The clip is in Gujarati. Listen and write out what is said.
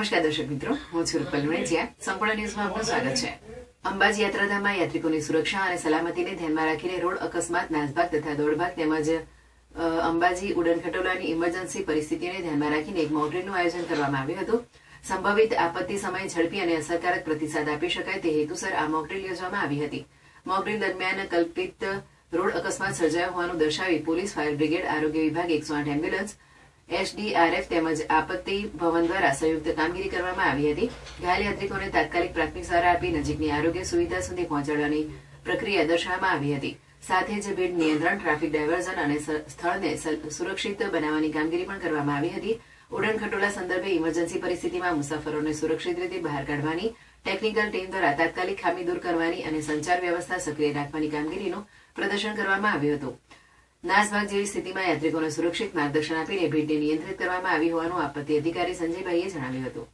નમસ્કાર દર્શક મિત્રો, હું છું રૂપલ મેજિયા સંપૂર્ણ ન્યૂઝમાં આપનું સ્વાગત છે. અંબાજી યાત્રાધામમાં યાત્રિકોની સુરક્ષા અને સલામતીને ધ્યાનમાં રાખીને રોડ અકસ્માત, નાસભાગ તથા દોડભાગ તેમજ અંબાજી, ઉડન ખટોલાની ઇમરજન્સી પરિસ્થિતિને ધ્યાનમાં રાખીને એક મોકડ્રીલનું આયોજન કરવામાં આવ્યું હતું. સંભવિત આપત્તિ સમયે ઝડપી અને અસરકારક પ્રતિસાદ આપી શકાય તે હેતુસર આ મોકડ્રીલ યોજવામાં આવી હતી. મોકડ્રીલ દરમિયાન કલ્પિત રોડ અકસ્માત સર્જાયો હોવાનું દર્શાવી પોલીસ ફાયર બ્રિગેડ આરોગ્ય વિભાગ એકસો આઠ એમ્બ્યુલન્સ એસડીઆરએફ તેમજ આપત્તિ ભવન દ્વારા સંયુક્ત કામગીરી કરવામાં આવી હતી. ઘાયલ યાત્રિકોને તાત્કાલિક પ્રાથમિક સારવાર આપી નજીકની આરોગ્ય સુવિધા સુધી પહોંચાડવાની પ્રક્રિયા દર્શાવવામાં આવી હતી. સાથે જ ભીડ નિયંત્રણ, ટ્રાફિક ડાયવર્ઝન અને સ્થળને સુરક્ષિત બનાવવાની કામગીરી પણ કરવામાં આવી હતી. ઉડન ખટોલા સંદર્ભે ઇમરજન્સી પરિસ્થિતિમાં મુસાફરોને સુરક્ષિત રીતે બહાર કાઢવાની, ટેકનિકલ ટીમ દ્વારા તાત્કાલિક ખામી દૂર કરવાની અને સંચાર વ્યવસ્થા સક્રિય રાખવાની કામગીરીનું પ્રદર્શન કરવામાં આવ્યું હતું. નાસભાગ જેવી સ્થિતિમાં યાત્રિકોને સુરક્ષિત માર્ગદર્શન આપીને ભીડને નિયંત્રિત કરવામાં આવી હોવાનું આપત્તિ અધિકારી સંજયભાઈએ જણાવ્યું હતું.